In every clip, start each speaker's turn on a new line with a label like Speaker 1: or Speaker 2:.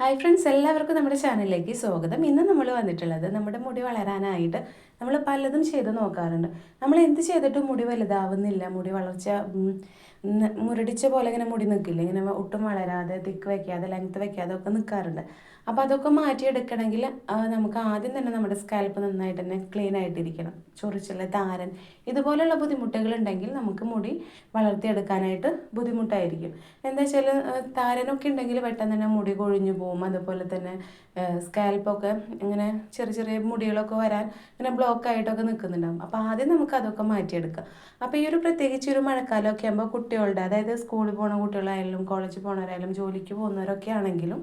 Speaker 1: Hi friends എല്ലാവർക്കും നമ്മുടെ ചാനലിലേക്ക് സ്വാഗതം. ഇന്ന് നമ്മൾ വന്നിട്ടുള്ളത് നമ്മുടെ മുടി വളരാനായിട്ട് നമ്മൾ പലതും ചെയ്ത് നോക്കാറുണ്ട്. നമ്മൾ എന്ത് ചെയ്തിട്ടും മുടി വലുതാവുന്നില്ല. മുടി വളർച്ച മുരടിച്ച പോലെ ഇങ്ങനെ മുടി നിൽക്കില്ല ഇങ്ങനെ ഒട്ടും വളരാതെ തിക്ക് വയ്ക്കാതെ ലെങ്ത് വയ്ക്കാതെ ഒക്കെ നിൽക്കാറുണ്ട് അപ്പോൾ അതൊക്കെ മാറ്റിയെടുക്കണമെങ്കിൽ നമുക്ക് ആദ്യം തന്നെ നമ്മുടെ സ്കാൽപ്പ് നന്നായിട്ട് തന്നെ ക്ലീൻ ആയിട്ടിരിക്കണം. ചൊറിച്ചുള്ള താരൻ ഇതുപോലെയുള്ള ബുദ്ധിമുട്ടുകൾ ഉണ്ടെങ്കിൽ നമുക്ക് മുടി വളർത്തിയെടുക്കാനായിട്ട് ബുദ്ധിമുട്ടായിരിക്കും. എന്താ വെച്ചാൽ താരനൊക്കെ ഉണ്ടെങ്കിൽ പെട്ടെന്ന് തന്നെ മുടി കൊഴിഞ്ഞു പോകും അതുപോലെ തന്നെ സ്കാൽപ്പൊക്കെ ഇങ്ങനെ ചെറിയ ചെറിയ മുടികളൊക്കെ വരാൻ ഇങ്ങനെ ബ്ലോക്ക് ആയിട്ടൊക്കെ നിൽക്കുന്നുണ്ടാവും അപ്പോൾ ആദ്യം നമുക്ക് അതൊക്കെ മാറ്റിയെടുക്കാം. അപ്പോൾ ഈ ഒരു പ്രത്യേകിച്ച് ഒരു മഴക്കാലമൊക്കെ ആകുമ്പോൾ കുട്ടികളുടെ അതായത് സ്കൂളിൽ പോണ കുട്ടികളായാലും കോളേജിൽ പോണവരായാലും ജോലിക്ക് പോകുന്നവരൊക്കെ ആണെങ്കിലും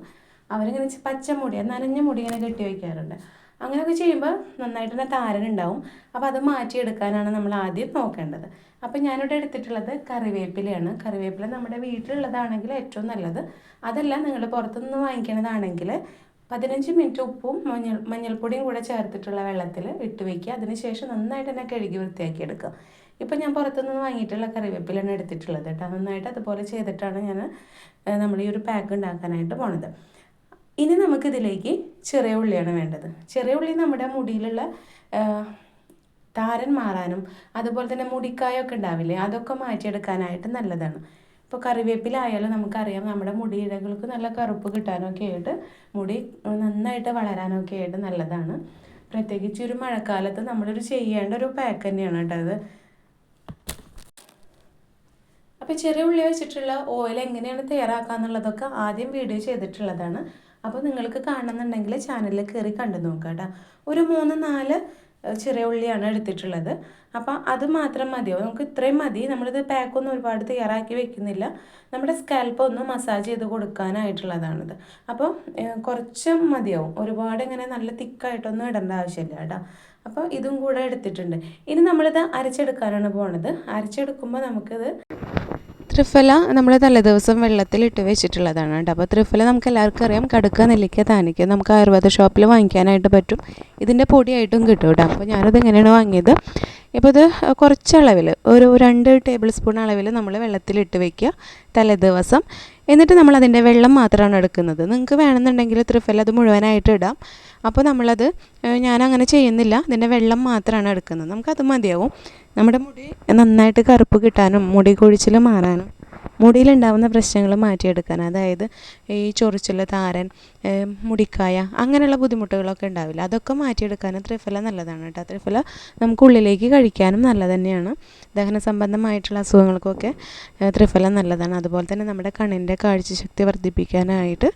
Speaker 1: അവരിങ്ങനെ പച്ച മുടി നനഞ്ഞ മുടി ഇങ്ങനെ കെട്ടി വയ്ക്കാറുണ്ട്. അങ്ങനെയൊക്കെ ചെയ്യുമ്പോൾ നന്നായിട്ട് തന്നെ താരനുണ്ടാവും. അപ്പോൾ അത് മാറ്റിയെടുക്കാനാണ് നമ്മൾ ആദ്യം നോക്കേണ്ടത്. അപ്പോൾ ഞാനിവിടെ എടുത്തിട്ടുള്ളത് കറിവേപ്പിലയാണ്. കറിവേപ്പില നമ്മുടെ വീട്ടിലുള്ളതാണെങ്കിൽ ഏറ്റവും നല്ലത്. അതല്ല നിങ്ങൾ പുറത്തുനിന്ന് വാങ്ങിക്കണതാണെങ്കിൽ പതിനഞ്ച് മിനിറ്റ് ഉപ്പും മഞ്ഞൾ മഞ്ഞൾപ്പൊടിയും കൂടെ ചേർത്തിട്ടുള്ള വെള്ളത്തിൽ ഇട്ട് വയ്ക്കുക അതിനുശേഷം നന്നായിട്ട് തന്നെ കഴുകി വൃത്തിയാക്കി എടുക്കുക. ഇപ്പം ഞാൻ പുറത്തുനിന്ന് വാങ്ങിയിട്ടുള്ള കറിവേപ്പിലാണ് എടുത്തിട്ടുള്ളത് കേട്ടോ. നന്നായിട്ട് അതുപോലെ ചെയ്തിട്ടാണ് ഞാൻ നമ്മൾ ഈ ഒരു പാക്ക് ഉണ്ടാക്കാനായിട്ട് പോണത്. ഇനി നമുക്കിതിലേക്ക് ചെറിയ ഉള്ളിയാണ് വേണ്ടത്. ചെറിയ ഉള്ളി നമ്മുടെ മുടിയിലുള്ള താരൻ മാറാനും അതുപോലെ തന്നെ മുടിക്കായൊക്കെ ഉണ്ടാവില്ലേ അതൊക്കെ മാറ്റിയെടുക്കാനായിട്ട് നല്ലതാണ്. ഇപ്പോൾ കറിവേപ്പിലായാലും നമുക്കറിയാം നമ്മുടെ മുടിയിഴകൾക്ക് നല്ല കറുപ്പ് കിട്ടാനൊക്കെ ആയിട്ട് മുടി നന്നായിട്ട് വളരാനൊക്കെ ആയിട്ട് നല്ലതാണ്. പ്രത്യേകിച്ച് ഒരു മഴക്കാലത്ത് നമ്മളൊരു ചെയ്യേണ്ട ഒരു പാക്ക് തന്നെയാണ് കേട്ടോ അത് അപ്പോൾ ചെറിയ ഉള്ളി വെച്ചിട്ടുള്ള ഓയിൽ എങ്ങനെയാണ് തയ്യാറാക്കുക എന്നുള്ളതൊക്കെ ആദ്യം വീഡിയോ ചെയ്തിട്ടുള്ളതാണ്. അപ്പോൾ നിങ്ങൾക്ക് കാണുന്നുണ്ടെങ്കിൽ ചാനലിൽ കയറി കണ്ടു നോക്കുക കേട്ടോ. ഒരു മൂന്ന് നാല് ചെറിയ ഉള്ളിയാണ് എടുത്തിട്ടുള്ളത്. അപ്പോൾ അത് മാത്രം മതിയോ? നമുക്ക് ഇത്രയും മതി. നമ്മളിത് പാക്കൊന്നും ഒരുപാട് തയ്യാറാക്കി വെക്കുന്നില്ല. നമ്മുടെ സ്കാൽപ്പ് ഒന്ന് മസാജ് ചെയ്ത് കൊടുക്കാനായിട്ടുള്ളതാണിത്. അപ്പോൾ ഏഹ്, കുറച്ച് മതിയാവും. ഒരുപാട് ഇങ്ങനെ നല്ല തിക്കായിട്ടൊന്നും ഇടേണ്ട ആവശ്യമില്ല കേട്ടോ. അപ്പോൾ ഇതും കൂടെ എടുത്തിട്ടുണ്ട്. ഇനി നമ്മളിത് അരച്ചെടുക്കാനാണ് പോണത്. അരച്ചെടുക്കുമ്പോൾ നമുക്കിത് ത്രിഫല നമ്മൾ തലേദിവസം വെള്ളത്തിലിട്ട് വെച്ചിട്ടുള്ളതാണ് കേട്ടോ. അപ്പോൾ ത്രിഫല നമുക്ക് എല്ലാവർക്കും അറിയാം. കടുക്ക നെല്ലിക്ക താനിക്ക നമുക്ക് ആയുർവേദ ഷോപ്പിൽ വാങ്ങിക്കാനായിട്ട് പറ്റും. ഇതിന്റെ പൊടിയായിട്ടും കിട്ടും കേട്ടോ. അപ്പോൾ ഞാനത് എങ്ങനെയാണ് വാങ്ങിയത്? ഇപ്പോൾ ഇത് കുറച്ച് അളവിൽ ഒരു രണ്ട് ടേബിൾ സ്പൂൺ അളവിൽ നമ്മൾ വെള്ളത്തിലിട്ട് വെക്കുക തലേദിവസം. എന്നിട്ട് നമ്മൾ അതിന്റെ വെള്ളം മാത്രമാണ് എടുക്കുന്നത്. നിങ്ങൾക്ക് വേണമെന്നുണ്ടെങ്കിൽ ത്രിഫല അത് മുഴുവനായിട്ട് ഇടാം. അപ്പോൾ നമ്മളത് ഞാൻ ഞാനങ്ങനെ ചെയ്യുന്നില്ല. അതിന്റെ വെള്ളം മാത്രമാണ് എടുക്കുന്നത്. നമുക്കത് മതിയാവും. നമ്മുടെ മുടി നന്നായിട്ട് കറുപ്പ് കിട്ടാനും മുടി കൊഴിച്ചിൽ മാറാനും. മുടിയിലുണ്ടാവുന്ന പ്രശ്നങ്ങൾ മാറ്റിയെടുക്കാൻ അതായത് ഈ ചൊറിച്ചിൽ താരൻ മുടിക്കായ അങ്ങനെയുള്ള ബുദ്ധിമുട്ടുകളൊക്കെ ഉണ്ടാവില്ല. അതൊക്കെ മാറ്റിയെടുക്കാൻ ത്രിഫല നല്ലതാണ് കേട്ടോ. ത്രിഫല നമുക്ക് ഉള്ളിലേക്ക് കഴിക്കാനും നല്ല തന്നെയാണ്. ദഹന സംബന്ധമായിട്ടുള്ള അസുഖങ്ങൾക്കൊക്കെ ത്രിഫല നല്ലതാണ്. അതുപോലെ തന്നെ നമ്മുടെ കണ്ണിന്റെ കാഴ്ചശക്തി വർദ്ധിപ്പിക്കാനായിട്ട്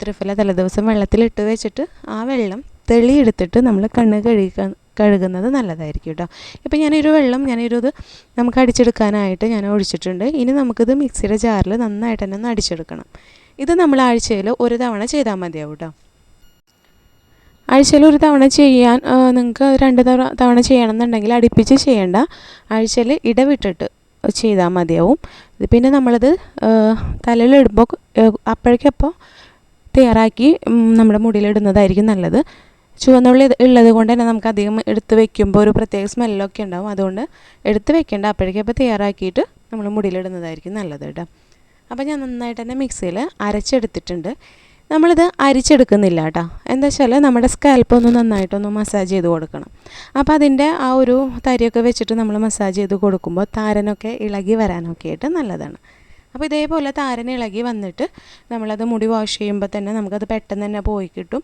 Speaker 1: ത്രിഫല തലേദിവസം വെള്ളത്തിലിട്ട് വെച്ചിട്ട് ആ വെള്ളം തെളിയെടുത്തിട്ട് നമ്മൾ കണ്ണ് കഴുകാൻ കഴുകുന്നത് നല്ലതായിരിക്കും കേട്ടോ ഇപ്പം ഞാനൊരു വെള്ളം ഞാനൊരു ഇത് നമുക്ക് അടിച്ചെടുക്കാനായിട്ട് ഞാൻ ഒഴിച്ചിട്ടുണ്ട്. ഇനി നമുക്കിത് മിക്സിയുടെ ജാറിൽ നന്നായിട്ട് തന്നെ ഒന്ന് അടിച്ചെടുക്കണം. ഇത് നമ്മൾ ആഴ്ചയിൽ ഒരു തവണ ചെയ്താൽ മതിയാവും കേട്ടോ ആഴ്ചയിൽ ഒരു തവണ ചെയ്യാൻ നിങ്ങൾക്ക് രണ്ട് തവണ തവണ ചെയ്യണമെന്നുണ്ടെങ്കിൽ അടുപ്പിച്ച് ചെയ്യേണ്ട. ആഴ്ചയിൽ ഇടവിട്ടിട്ട് ചെയ്താൽ മതിയാവും. പിന്നെ നമ്മളത് തലയിലിടുമ്പോൾ അപ്പോഴേക്കപ്പോൾ തയ്യാറാക്കി നമ്മുടെ മുടിയിലിടുന്നതായിരിക്കും നല്ലത്. ചുവന്നുള്ളി ഉള്ളത് കൊണ്ട് തന്നെ നമുക്ക് അധികം എടുത്ത് വെക്കുമ്പോൾ ഒരു പ്രത്യേക സ്മെല്ലൊക്കെ ഉണ്ടാവും. അതുകൊണ്ട് എടുത്ത് വെക്കേണ്ട. അപ്പോഴേക്കും അപ്പോൾ തയ്യാറാക്കിയിട്ട് നമ്മൾ മുടിയിലിടുന്നതായിരിക്കും നല്ലത് കേട്ടോ. അപ്പോൾ ഞാൻ നന്നായിട്ട് തന്നെ മിക്സിയിൽ അരച്ചെടുത്തിട്ടുണ്ട്. നമ്മളിത് അരിച്ചെടുക്കുന്നില്ല കേട്ടോ. എന്താ വെച്ചാൽ നമ്മുടെ സ്കാൽപ്പ് ഒന്ന് നന്നായിട്ടൊന്ന് മസാജ് ചെയ്ത് കൊടുക്കണം. അപ്പോൾ അതിന്റെ ആ ഒരു തരിയൊക്കെ വെച്ചിട്ട് നമ്മൾ മസാജ് ചെയ്ത് കൊടുക്കുമ്പോൾ താരനൊക്കെ ഇളകി വരാനൊക്കെ ആയിട്ട് നല്ലതാണ്. അപ്പോൾ ഇതേപോലെ താരൻ ഇളകി വന്നിട്ട് നമ്മളത് മുടി വാഷ് ചെയ്യുമ്പോൾ തന്നെ നമുക്കത് പെട്ടെന്ന് തന്നെ പോയി കിട്ടും.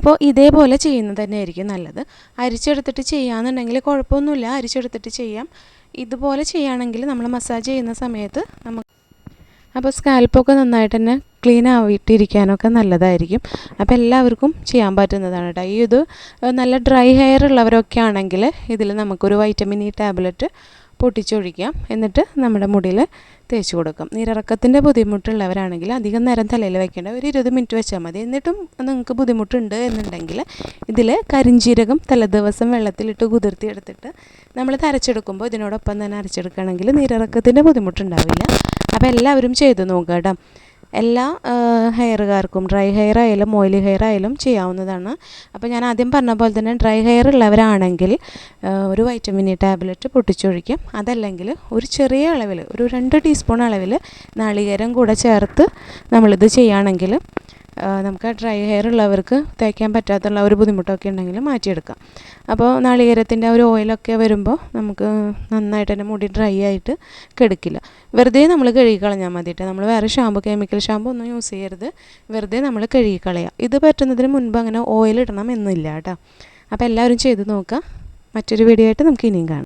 Speaker 1: അപ്പോൾ ഇതേപോലെ ചെയ്യുന്നത് തന്നെയായിരിക്കും നല്ലത്. അരിച്ചെടുത്തിട്ട് ചെയ്യാന്നുണ്ടെങ്കിൽ കുഴപ്പമൊന്നുമില്ല. അരിച്ചെടുത്തിട്ട് ചെയ്യാം. ഇതുപോലെ ചെയ്യുകയാണെങ്കിൽ നമ്മൾ മസാജ് ചെയ്യുന്ന സമയത്ത് നമുക്ക് അപ്പോൾ സ്കാൽപ്പൊക്കെ നന്നായിട്ട് തന്നെ ക്ലീൻ ആയിട്ടിരിക്കാനൊക്കെ നല്ലതായിരിക്കും. അപ്പോൾ എല്ലാവർക്കും ചെയ്യാൻ പറ്റുന്നതാണ് കേട്ടോ. ഈ ഇത് നല്ല ഡ്രൈ ഹെയർ ഉള്ളവരൊക്കെ ആണെങ്കിൽ ഇതിൽ നമുക്കൊരു വൈറ്റമിൻ ഇ ടാബ്ലറ്റ് പൊട്ടിച്ചൊഴിക്കാം. എന്നിട്ട് നമ്മുടെ മുടിയിൽ തേച്ച് കൊടുക്കും. നീരിറക്കത്തിന്റെ ബുദ്ധിമുട്ടുള്ളവരാണെങ്കിൽ അധികം നേരം തലയിൽ വയ്ക്കേണ്ട ഒരു ഇരുപത് മിനിറ്റ് വെച്ചാൽ മതി. എന്നിട്ടും നിങ്ങൾക്ക് ബുദ്ധിമുട്ടുണ്ട് എന്നുണ്ടെങ്കിൽ ഇതിൽ കരിഞ്ജീരകം തലേദിവസം വെള്ളത്തിലിട്ട് കുതിർത്തി എടുത്തിട്ട് നമ്മൾ തരച്ചെടുക്കുമ്പോൾ ഇതിനോടൊപ്പം തന്നെ അരച്ചെടുക്കുകയാണെങ്കിൽ നീരിറക്കത്തിന്റെ ബുദ്ധിമുട്ടുണ്ടാവില്ല. അപ്പോൾ എല്ലാവരും ചെയ്ത് നോക്കാം കേട്ടോ. എല്ലാ ഹെയറുകാർക്കും ഡ്രൈ ഹെയർ ആയാലും ഓയിലി ഹെയർ ആയാലും ചെയ്യാവുന്നതാണ്. അപ്പോൾ ഞാൻ ആദ്യം പറഞ്ഞ പോലെ തന്നെ ഡ്രൈ ഹെയർ ഉള്ളവരാണെങ്കിൽ ഒരു വൈറ്റമിൻ ഇ ടാബ്ലറ്റ് പൊട്ടിച്ചൊഴിക്കും. അതല്ലെങ്കിൽ ഒരു ചെറിയ അളവിൽ ഒരു രണ്ട് ടീസ്പൂൺ അളവിൽ നാളികേരം കൂടെ ചേർത്ത് നമ്മളിത് ചെയ്യുകയാണെങ്കിൽ നമുക്ക് ഡ്രൈ ഹെയർ ഉള്ളവർക്ക് തേക്കാൻ പറ്റാത്തുള്ള ഒരു ബുദ്ധിമുട്ടൊക്കെ ഉണ്ടെങ്കിൽ മാറ്റിയെടുക്കാം. അപ്പോൾ നാളികേരത്തിന്റെ ഒരു ഓയിലൊക്കെ വരുമ്പോൾ നമുക്ക് നന്നായിട്ട് തന്നെ മുടി ഡ്രൈ ആയിട്ട് കെടുക്കില്ല. വെറുതെ നമ്മൾ കഴുകി കളഞ്ഞാൽ മതിയിട്ട് നമ്മൾ വേറെ ഷാമ്പു കെമിക്കൽ ഷാമ്പു ഒന്നും യൂസ് ചെയ്യരുത്. വെറുതെ നമ്മൾ കഴുകി കളയുക ഇത് പറ്റുന്നതിന് മുൻപ് അങ്ങനെ ഓയിൽ ഇടണം എന്നില്ല കേട്ടോ അപ്പോൾ എല്ലാവരും ചെയ്ത് നോക്കുക മറ്റൊരു വീഡിയോ ആയിട്ട് നമുക്ക് ഇനിയും കാണാം.